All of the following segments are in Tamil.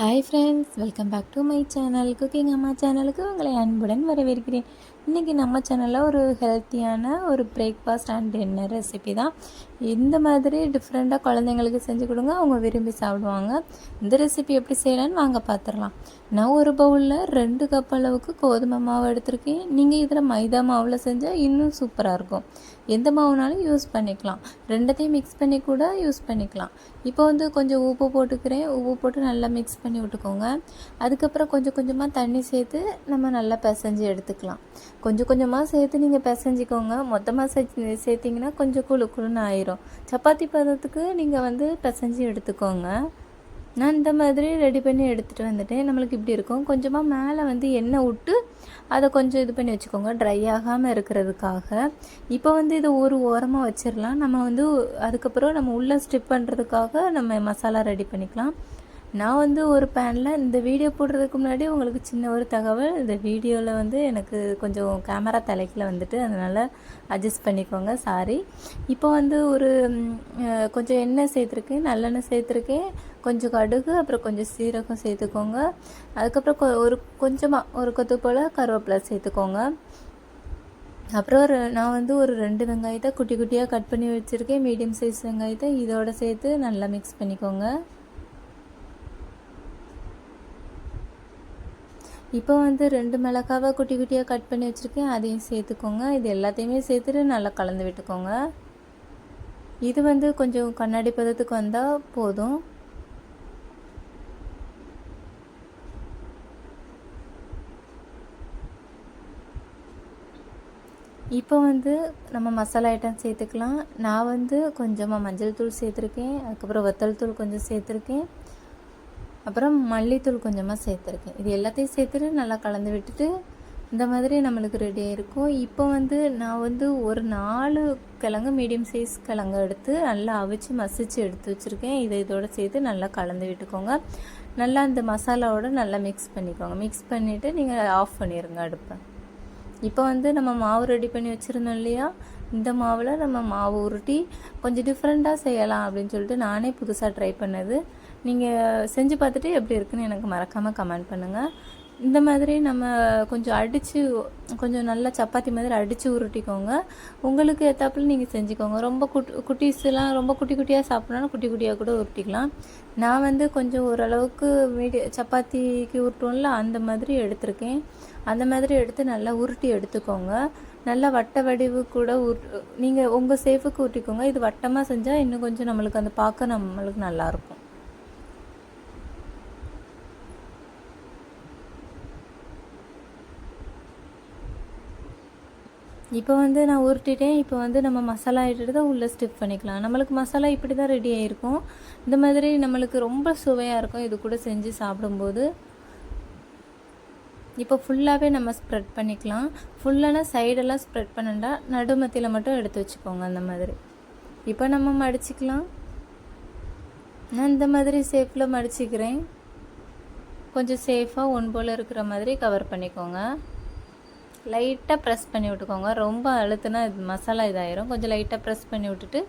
Hi friends welcome back to my channel cooking அம்மா சேனலுக்கு உங்களை அன்புடன் வரவேற்கிறேன். இன்றைக்கி நம்ம சேனலில் ஒரு ஹெல்த்தியான ஒரு பிரேக்ஃபாஸ்ட் அண்ட் டின்னர் ரெசிபி தான். இந்த மாதிரி டிஃப்ரெண்ட்டாக குழந்தைங்களுக்கு செஞ்சு கொடுங்க. அவங்க விரும்பி சாப்பிடுவாங்க. இந்த ரெசிபி எப்படி செய்யலான்னு வாங்க பார்த்துடலாம் நான் ஒரு பவுலில் ரெண்டு கப் அளவுக்கு கோதுமை மாவு எடுத்திருக்கேன். நீங்கள் இதில் மைதா மாவில் செஞ்சால் இன்னும் சூப்பராக இருக்கும். எந்த மாவுனாலும் யூஸ் பண்ணிக்கலாம். ரெண்டத்தையும் மிக்ஸ் பண்ணி கூட யூஸ் பண்ணிக்கலாம். இப்போ வந்து கொஞ்சம் உப்பு போட்டுக்கிறேன். உப்பு போட்டு நல்லா மிக்ஸ் பண்ணி விட்டுக்கோங்க. அதுக்கப்புறம் கொஞ்சம் கொஞ்சமாக தண்ணி சேர்த்து நம்ம நல்லா பிசைஞ்சு எடுத்துக்கலாம். கொஞ்சம் கொஞ்சமாக சேர்த்து நீங்கள் பிசைஞ்சிக்கோங்க. மொத்தமாக சே சேர்த்திங்கன்னா கொஞ்சம் குழு குழுன்னு ஆயிரும். சப்பாத்தி பதத்துக்கு நீங்கள் வந்து பிசைஞ்சு எடுத்துக்கோங்க. நான் இந்த மாதிரி ரெடி பண்ணி எடுத்துகிட்டு வந்துட்டேன். நம்மளுக்கு இப்படி இருக்கும். கொஞ்சமாக மேலே வந்து எண்ணெய் விட்டு அதை கொஞ்சம் இது பண்ணி வச்சுக்கோங்க. ட்ரை ஆகாமல் இருக்கிறதுக்காக. இப்போ வந்து இதை ஒரு ஓரமாக வச்சிடலாம். நம்ம வந்து அதுக்கப்புறம் நம்ம உள்ளே ஸ்டிப் பண்ணுறதுக்காக நம்ம மசாலா ரெடி பண்ணிக்கலாம். நான் வந்து ஒரு பேனில் இந்த வீடியோ போடுறதுக்கு முன்னாடி உங்களுக்கு சின்ன ஒரு தகவல். இந்த வீடியோவில் வந்து எனக்கு கொஞ்சம் கேமரா தலைக்கில் வந்துட்டு அதனால் அட்ஜஸ்ட் பண்ணிக்கோங்க. சாரி இப்போ வந்து ஒரு கொஞ்சம் எண்ணெய் சேர்த்துருக்கேன் நல்லெண்ணெய் சேர்த்துருக்கேன். கொஞ்சம் கடுகு அப்புறம் கொஞ்சம் சீரகம் சேர்த்துக்கோங்க. அதுக்கப்புறம் ஒரு கொஞ்சமாக ஒரு கொத்து போல் கருவேப்பிலை சேர்த்துக்கோங்க. அப்புறம் ஒரு நான் வந்து ஒரு ரெண்டு வெங்காயத்தை குட்டி குட்டியாக கட் பண்ணி வச்சுருக்கேன். மீடியம் சைஸ் வெங்காயத்தை. இதோட சேர்த்து நல்லா மிக்ஸ் பண்ணிக்கோங்க. இப்போ வந்து ரெண்டு மிளகாவை குட்டி குட்டியாக கட் பண்ணி வச்சுருக்கேன். அதையும் சேர்த்துக்கோங்க. இது எல்லாத்தையுமே சேர்த்துட்டு நல்லா கலந்து விட்டுக்கோங்க. இது வந்து கொஞ்சம் கண்ணாடி பதத்துக்கு வந்தால் போதும். இப்போ வந்து நம்ம மசாலா ஐட்டம் சேர்த்துக்கலாம். நான் வந்து கொஞ்சமாக மஞ்சள் தூள் சேர்த்துருக்கேன். அதுக்கப்புறம் வத்தல் தூள் கொஞ்சம் சேர்த்துருக்கேன். அப்புறம் மல்லித்தூள் கொஞ்சமாக சேர்த்துருக்கேன். இது எல்லாத்தையும் சேர்த்துட்டு நல்லா கலந்து விட்டுட்டு இந்த மாதிரி நம்மளுக்கு ரெடியாக இருக்கும் இப்போ வந்து நான் வந்து ஒரு நாலு கிழங்கு மீடியம் சைஸ் கிழங்கு எடுத்து நல்லா அவிச்சு மசிச்சு எடுத்து வச்சுருக்கேன். இதை இதோடு சேர்த்து நல்லா கலந்து விட்டுக்கோங்க. நல்லா அந்த மசாலாவோடு நல்லா மிக்ஸ் பண்ணிக்கோங்க. மிக்ஸ் பண்ணிவிட்டு நீங்கள் ஆஃப் பண்ணிடுங்க அடுப்பை. இப்போ வந்து நம்ம மாவு ரெடி பண்ணி வச்சுருந்தோம் இல்லையா? இந்த மாவில் நம்ம மாவு உருட்டி கொஞ்சம் டிஃப்ரெண்ட்டாக செய்யலாம் அப்படின்னு சொல்லிட்டு நானே புதுசாக ட்ரை பண்ணது. நீங்கள் செஞ்சு பார்த்துட்டு எப்படி இருக்குன்னு எனக்கு மறக்காமல் கமெண்ட் பண்ணுங்கள் இந்த மாதிரி நம்ம கொஞ்சம் அடித்து கொஞ்சம் நல்லா சப்பாத்தி மாதிரி அடித்து உருட்டிக்கோங்க. உங்களுக்கு ஏற்றாப்புல நீங்கள் செஞ்சுக்கோங்க. ரொம்ப குட் குட்டீஸ்லாம் ரொம்ப குட்டி குட்டியாக சாப்பிட்னாலும் குட்டி குட்டியாக கூட உருட்டிக்கலாம். நான் வந்து கொஞ்சம் ஓரளவுக்கு மீடிய சப்பாத்திக்கு உருட்டுவோம்ல அந்த மாதிரி எடுத்திருக்கேன். அந்த மாதிரி எடுத்து நல்லா உருட்டி எடுத்துக்கோங்க. நல்லா வட்ட வடிவு கூட உரு நீங்கள் உங்கள் சேஃபுக்கு உருட்டிக்கோங்க. இது வட்டமாக செஞ்சால் இன்னும் கொஞ்சம் நம்மளுக்கு அந்த பார்க்க நம்மளுக்கு நல்லாயிருக்கும் இப்போ வந்து நான் உருட்டிட்டேன். இப்போ வந்து நம்ம மசாலா ஐட்டத்தை தான் உள்ளே ஸ்டிப் பண்ணிக்கலாம். நம்மளுக்கு மசாலா இப்படி தான் ரெடி ஆகிருக்கும் இந்த மாதிரி நம்மளுக்கு ரொம்ப சுவையாக இருக்கும். இது கூட செஞ்சு சாப்பிடும்போது. இப்போ ஃபுல்லாகவே நம்ம ஸ்ப்ரெட் பண்ணிக்கலாம். ஃபுல்லான சைடெல்லாம் ஸ்ப்ரெட் பண்ணண்டா நடுமத்தியில் மட்டும் எடுத்து வச்சுக்கோங்க அந்த மாதிரி. இப்போ நம்ம மடிச்சிக்கலாம். நான் இந்த மாதிரி சேஃபில் மடிச்சிக்கிறேன். கொஞ்சம் சேஃபாக ஒன் போல் இருக்கிற மாதிரி கவர் பண்ணிக்கோங்க. லைட்டாக ப்ரெஸ் பண்ணி விட்டுக்கோங்க. ரொம்ப அழுத்துனா இது மசாலா இதாயிரும். கொஞ்சம் லைட்டாக ப்ரெஸ் பண்ணி விட்டுட்டு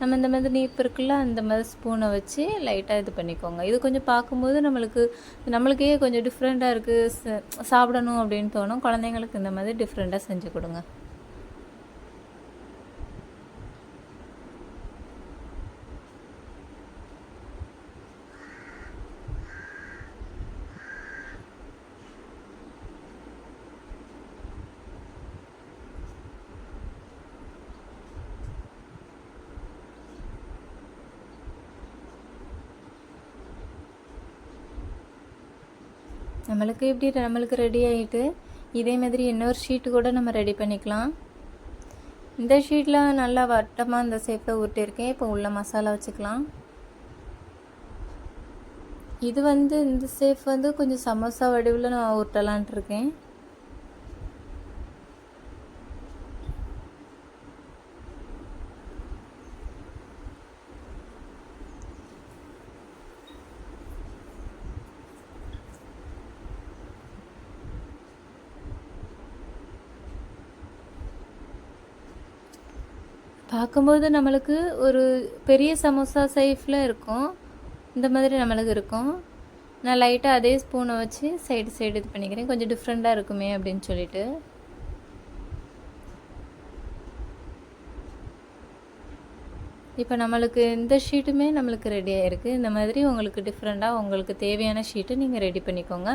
நம்ம இந்த மாதிரி நீப்பு இருக்குல்ல அந்த மாதிரி ஸ்பூனை வச்சு லைட்டாக இது பண்ணிக்கோங்க. இது கொஞ்சம் பார்க்கும்போது நம்மளுக்கு நம்மளுக்கே கொஞ்சம் டிஃப்ரெண்ட்டாக இருக்குது சாப்பிடணும் அப்படின்னு தோணும். குழந்தைங்களுக்கு இந்த மாதிரி டிஃப்ரெண்ட்டாக செஞ்சு கொடுங்க. நம்மளுக்கு எப்படி நம்மளுக்கு ரெடி ஆகிட்டு இதே மாதிரி இன்னொரு ஷீட்டு கூட நம்ம ரெடி பண்ணிக்கலாம். இந்த ஷீட்டில் நல்லா வட்டமாக இந்த சேஃபை ஊட்டியிருக்கேன் இப்போ உள்ள மசாலா வச்சுக்கலாம். இது வந்து இந்த சேஃப் வந்து கொஞ்சம் சமோசா வடிவில் நான் ஊட்டலான்ட்டு இருக்கேன். பார்க்கும்போது நம்மளுக்கு ஒரு பெரிய சமோசா சைஃபில் இருக்கும். இந்த மாதிரி நம்மளுக்கு இருக்கும். நான் லைட்டாக அதே ஸ்பூனை வச்சு சைடு சைடு இது பண்ணிக்கிறேன். கொஞ்சம் டிஃப்ரெண்ட்டாக இருக்குமே அப்படின்னு சொல்லிட்டு. இப்போ நம்மளுக்கு இந்த ஷீட்டுமே நம்மளுக்கு ரெடியாக இருக்குது இந்த மாதிரி உங்களுக்கு டிஃப்ரெண்ட்டாக உங்களுக்கு தேவையான ஷீட்டு நீங்கள் ரெடி பண்ணிக்கோங்க.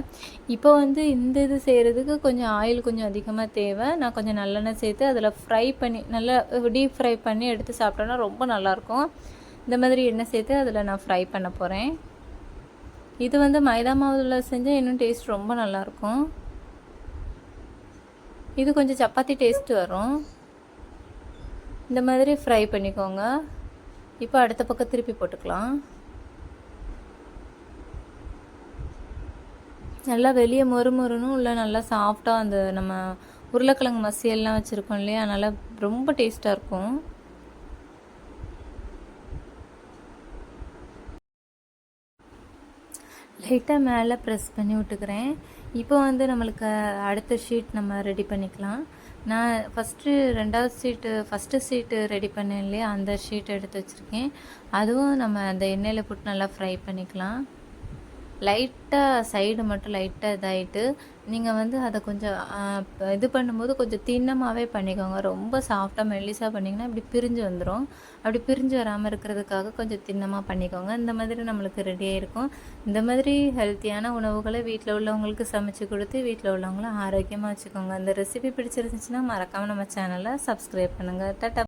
இப்போ வந்து இந்த இது செய்கிறதுக்கு கொஞ்சம் ஆயில் கொஞ்சம் அதிகமாக தேவை. நான் கொஞ்சம் நல்லெண்ணெய் சேர்த்து அதில் ஃப்ரை பண்ணி நல்லா டீப் ஃப்ரை பண்ணி எடுத்து சாப்பிட்டோன்னா ரொம்ப நல்லாயிருக்கும். இந்த மாதிரி எண்ணெய் சேர்த்து அதில் நான் ஃப்ரை பண்ண போகிறேன் இது வந்து மைதா மாவில் செஞ்சால் இன்னும் டேஸ்ட் ரொம்ப நல்லாயிருக்கும். இது கொஞ்சம் சப்பாத்தி டேஸ்ட் வரும். இந்த மாதிரி ஃப்ரை பண்ணிக்கோங்க. இப்போ அடுத்த பக்கம் திருப்பி போட்டுக்கலாம். நல்லா வெளியே மொறு மொறுனும் உள்ள நல்லா சாஃப்டாக அந்த நம்ம உருளைக்கிழங்கு மசியெல்லாம் வச்சுருக்கோம் இல்லையா? அதனால் ரொம்ப டேஸ்ட்டாக இருக்கும். லைட்டாக மேலே ப்ரெஸ் பண்ணி விட்டுக்கிறேன். இப்போ வந்து நம்மளுக்கு அடுத்த ஷீட் நம்ம ரெடி பண்ணிக்கலாம். நான் ஃபஸ்ட்டு ரெண்டாவது சீட்டு ஃபஸ்ட்டு சீட்டு ரெடி பண்ணேன் இல்லையா? அந்த ஷீட் எடுத்து வச்சுருக்கேன். அதுவும் நம்ம அந்த எண்ணெயில் போட்டு நல்லா ஃப்ரை பண்ணிக்கலாம். லைட்டாக சைடு மட்டும் லைட்டாக இதாகிட்டு நீங்கள் வந்து அதை கொஞ்சம் இது பண்ணும்போது கொஞ்சம் தின்னமாகவே பண்ணிக்கோங்க. ரொம்ப சாஃப்டாக மெல்லிஸாக பண்ணிங்கன்னா இப்படி பிரிஞ்சு வந்துடும் அப்படி பிரிஞ்சு வராமல் இருக்கிறதுக்காக கொஞ்சம் தின்னமாக பண்ணிக்கோங்க. இந்த மாதிரி நம்மளுக்கு ரெடியாக இருக்கும் இந்த மாதிரி ஹெல்த்தியான உணவுகளை வீட்டில் உள்ளவங்களுக்கு சமைச்சு கொடுத்து வீட்டில் உள்ளவங்களும் ஆரோக்கியமாக வச்சுக்கோங்க. இந்த ரெசிபி பிடிச்சிருந்துச்சுன்னா மறக்காமல் நம்ம சேனலை சப்ஸ்கிரைப் பண்ணுங்கள் டாட்டா.